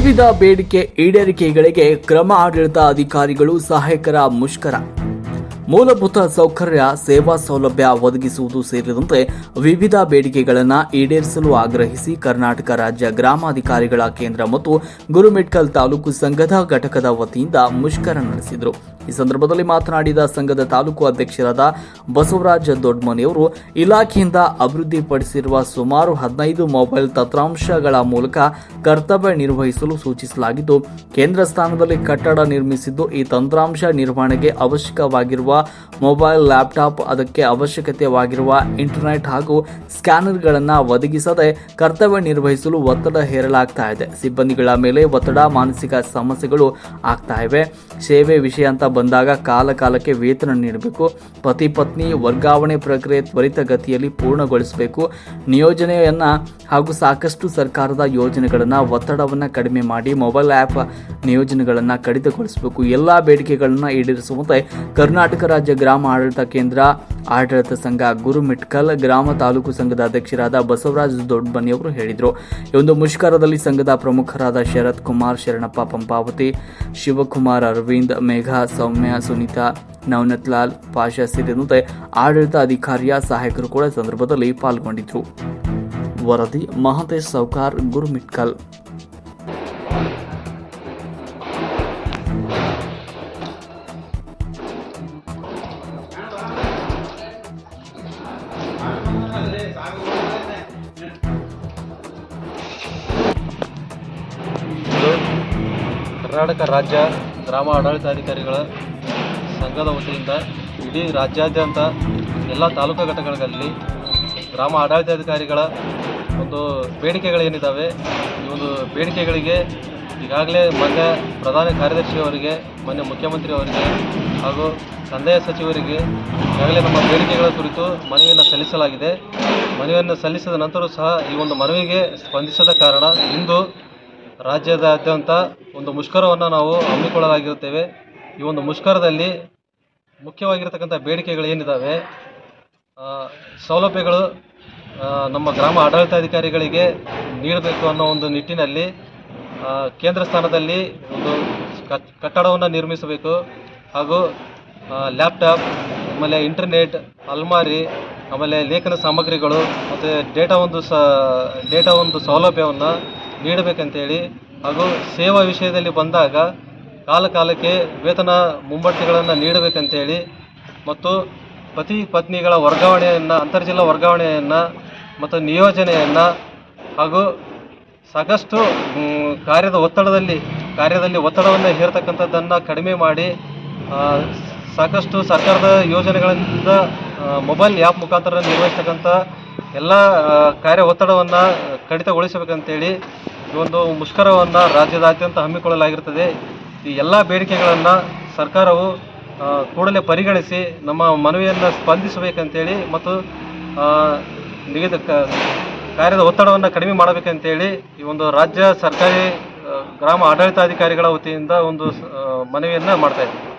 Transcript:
ವಿವಿಧ ಬೇಡಿಕೆ ಈಡೇರಿಕೆಗಳಿಗೆ ಕ್ರಮ ಆಡಳಿತ ಅಧಿಕಾರಿಗಳು ಸಹಾಯಕರ ಮುಷ್ಕರ. ಮೂಲಭೂತ ಸೌಕರ್ಯ, ಸೇವಾ ಸೌಲಭ್ಯ ಒದಗಿಸುವುದು ಸೇರಿದಂತೆ ವಿವಿಧ ಬೇಡಿಕೆಗಳನ್ನು ಈಡೇರಿಸಲು ಆಗ್ರಹಿಸಿ ಕರ್ನಾಟಕ ರಾಜ್ಯ ಗ್ರಾಮಾಧಿಕಾರಿಗಳ ಕೇಂದ್ರ ಮತ್ತು ಗುರುಮಿಟ್ಕಲ್ ತಾಲೂಕು ಸಂಘದ ಘಟಕದ ವತಿಯಿಂದ ಮುಷ್ಕರ ನಡೆಸಿದರು. ಈ ಸಂದರ್ಭದಲ್ಲಿ ಮಾತನಾಡಿದ ಸಂಘದ ತಾಲೂಕು ಅಧ್ಯಕ್ಷರಾದ ಬಸವರಾಜ ದೊಡ್ಮನಿಯವರು, ಇಲಾಖೆಯಿಂದ ಅಭಿವೃದ್ಧಿಪಡಿಸಿರುವ ಸುಮಾರು ಹದಿನೈದು ಮೊಬೈಲ್ ತಂತ್ರಾಂಶಗಳ ಮೂಲಕ ಕರ್ತವ್ಯ ನಿರ್ವಹಿಸಲು ಸೂಚಿಸಲಾಗಿದ್ದು, ಕೇಂದ್ರ ಸ್ಥಾನದಲ್ಲಿ ಕಟ್ಟಡ ನಿರ್ಮಿಸಿದ್ದು ಈ ತಂತ್ರಾಂಶ ನಿರ್ವಹಣೆಗೆ ಅವಶ್ಯಕವಾಗಿರುವ ಮೊಬೈಲ್, ಲ್ಯಾಪ್ಟಾಪ್ ಅದಕ್ಕೆ ಅವಶ್ಯಕತೆವಾಗಿರುವ ಇಂಟರ್ನೆಟ್ ಹಾಗೂ ಸ್ಕ್ಯಾನರ್ಗಳನ್ನು ಒದಗಿಸದೆ ಕರ್ತವ್ಯ ನಿರ್ವಹಿಸಲು ಒತ್ತಡ ಹೇರಲಾಗ್ತಾ ಇದೆ. ಸಿಬ್ಬಂದಿಗಳ ಮೇಲೆ ಒತ್ತಡ, ಮಾನಸಿಕ ಸಮಸ್ಯೆಗಳು ಆಗ್ತಾ ಇವೆ. ಸೇವೆ ವಿಷಯ ಅಂತ ಬಂದಾಗ ಕಾಲ ಕಾಲಕ್ಕೆ ವೇತನ ನೀಡಬೇಕು. ಪತಿ ಪತ್ನಿ ವರ್ಗಾವಣೆ ಪ್ರಕ್ರಿಯೆ ತ್ವರಿತಗತಿಯಲ್ಲಿ ಪೂರ್ಣಗೊಳಿಸಬೇಕು. ನಿಯೋಜನೆಯನ್ನು ಹಾಗೂ ಸಾಕಷ್ಟು ಸರ್ಕಾರದ ಯೋಜನೆಗಳನ್ನು ಒತ್ತಡವನ್ನು ಕಡಿಮೆ ಮಾಡಿ ಮೊಬೈಲ್ ಆ್ಯಪ್ ನಿಯೋಜನೆಗಳನ್ನು ಕಡಿತಗೊಳಿಸಬೇಕು. ಎಲ್ಲ ಬೇಡಿಕೆಗಳನ್ನು ಈಡೇರಿಸುವಂತೆ ಕರ್ನಾಟಕ ರಾಜ್ಯ ಗ್ರಾಮ ಆಡಳಿತ ಕೇಂದ್ರ, ಆಡಳಿತ ಸಂಘ ಗುರುಮಿಟ್ಕಲ್ ಗ್ರಾಮ ತಾಲೂಕು ಸಂಘದ ಅಧ್ಯಕ್ಷರಾದ ಬಸವರಾಜ್ ದೊಡ್ಡಬನಿಯವರು ಹೇಳಿದರು. ಈ ಒಂದು ಮುಷ್ಕರದಲ್ಲಿ ಸಂಘದ ಪ್ರಮುಖರಾದ ಶರತ್ ಕುಮಾರ್, ಶರಣಪ್ಪ ಪಂಪಾವತಿ, ಶಿವಕುಮಾರ್ ಅರವಿಂದ್, ಮೇಘಾ ಸೌಮ್ಯ, ಸುನೀತಾ, ನವನತ್ ಲಾಲ್, ಪಾಷಾ ಸೇರಿದಂತೆ ಆಡಳಿತ ಅಧಿಕಾರಿಯ ಸಹಾಯಕರು ಕೂಡ ಸಂದರ್ಭದಲ್ಲಿ ಪಾಲ್ಗೊಂಡಿದ್ದರು ವರದಿ, ಮಹಂತೇಶ್ ಸೌಕಾರ್ ಗುರುಮಿಟ್ಕಲ್ ಕರ್ನಾಟಕ ರಾಜ್ಯ ಗ್ರಾಮ ಆಡಳಿತಾಧಿಕಾರಿಗಳ ಸಂಘದ ವತಿಯಿಂದ ಇಡೀ ರಾಜ್ಯಾದ್ಯಂತ ಎಲ್ಲ ತಾಲೂಕು ಘಟಕಗಳಲ್ಲಿ ಗ್ರಾಮ ಆಡಳಿತಾಧಿಕಾರಿಗಳ ಒಂದು ಬೇಡಿಕೆಗಳೇನಿದ್ದಾವೆ ಈ ಒಂದು ಬೇಡಿಕೆಗಳಿಗೆ ಈಗಾಗಲೇ ಮೊನ್ನೆ ಪ್ರಧಾನ ಕಾರ್ಯದರ್ಶಿಯವರಿಗೆ ಮೊನ್ನೆ ಮುಖ್ಯಮಂತ್ರಿ ಅವರಿಗೆ ಹಾಗೂ ಕಂದಾಯ ಸಚಿವರಿಗೆ ಈಗಾಗಲೇ ನಮ್ಮ ಬೇಡಿಕೆಗಳ ಕುರಿತು ಮನವಿಯನ್ನು ಸಲ್ಲಿಸಲಾಗಿದೆ. ಮನವಿಯನ್ನು ಸಲ್ಲಿಸಿದ ನಂತರ ಸಹ ಈ ಒಂದು ಮನವಿಗೆ ಸ್ಪಂದಿಸದ ಕಾರಣ ಇಂದು ರಾಜ್ಯದಾದ್ಯಂತ ಒಂದು ಮುಷ್ಕರವನ್ನು ನಾವು ಹಮ್ಮಿಕೊಳ್ಳಲಾಗಿರುತ್ತೇವೆ. ಈ ಒಂದು ಮುಷ್ಕರದಲ್ಲಿ ಮುಖ್ಯವಾಗಿರ್ತಕ್ಕಂಥ ಬೇಡಿಕೆಗಳು ಏನಿದ್ದಾವೆ ಸೌಲಭ್ಯಗಳು ನಮ್ಮ ಗ್ರಾಮ ಆಡಳಿತಾಧಿಕಾರಿಗಳಿಗೆ ನೀಡಬೇಕು ಅನ್ನೋ ಒಂದು ನಿಟ್ಟಿನಲ್ಲಿ ಕೇಂದ್ರ ಸ್ಥಾನದಲ್ಲಿ ಒಂದು ಕಟ್- ಕಟ್ಟಡವನ್ನು ನಿರ್ಮಿಸಬೇಕು. ಹಾಗೂ ಲ್ಯಾಪ್ಟಾಪ್, ಆಮೇಲೆ ಇಂಟರ್ನೆಟ್, ಅಲ್ಮಾರಿ, ಆಮೇಲೆ ಲೇಖನ ಸಾಮಗ್ರಿಗಳು, ಮತ್ತು ಡೇಟಾ ಒಂದು ಸ, ಡೇಟಾ ಒಂದು ಸೌಲಭ್ಯವನ್ನು ನೀಡಬೇಕಂತೇಳಿ ಹಾಗೂ ಸೇವಾ ವಿಷಯದಲ್ಲಿ ಬಂದಾಗ ಕಾಲ ಕಾಲಕ್ಕೆ ವೇತನ ಮುಂಬಡ್ತಿಗಳನ್ನು ನೀಡಬೇಕಂತೇಳಿ ಮತ್ತು ಪತಿ ಪತ್ನಿಗಳ ವರ್ಗಾವಣೆಯನ್ನು, ಅಂತರ್ಜಿಲ್ಲಾ ವರ್ಗಾವಣೆಯನ್ನು ಮತ್ತು ನಿಯೋಜನೆಯನ್ನು ಹಾಗೂ ಸಾಕಷ್ಟು ಕಾರ್ಯದ ಒತ್ತಡದಲ್ಲಿ, ಕಾರ್ಯದಲ್ಲಿ ಒತ್ತಡವನ್ನು ಹೇರ್ತಕ್ಕಂಥದ್ದನ್ನು ಕಡಿಮೆ ಮಾಡಿ ಸಾಕಷ್ಟು ಸರ್ಕಾರದ ಯೋಜನೆಗಳಿಂದ ಮೊಬೈಲ್ ಆ್ಯಪ್ ಮುಖಾಂತರ ನಿರ್ವಹಿಸ್ತಕ್ಕಂಥ ಎಲ್ಲ ಕಾರ್ಯ ಒತ್ತಡವನ್ನು ಕಡಿತಗೊಳಿಸಬೇಕಂತೇಳಿ ಈ ಒಂದು ಮುಷ್ಕರವನ್ನು ರಾಜ್ಯದಾದ್ಯಂತ ಹಮ್ಮಿಕೊಳ್ಳಲಾಗಿರುತ್ತದೆ. ಈ ಎಲ್ಲ ಬೇಡಿಕೆಗಳನ್ನು ಸರ್ಕಾರವು ಕೂಡಲೇ ಪರಿಗಣಿಸಿ ನಮ್ಮ ಮನವಿಯನ್ನು ಸ್ಪಂದಿಸಬೇಕಂತೇಳಿ ಮತ್ತು ಕ- ಕಾರ್ಯದ ಒತ್ತಡವನ್ನು ಕಡಿಮೆ ಮಾಡಬೇಕಂತೇಳಿ ಈ ಒಂದು ರಾಜ್ಯ ಸರ್ಕಾರಿ ಗ್ರಾಮ ಆಡಳಿತಾಧಿಕಾರಿಗಳ ವತಿಯಿಂದ ಒಂದು ಮನವಿಯನ್ನು ಮಾಡ್ತಾ ಇದ್ದೀವಿ.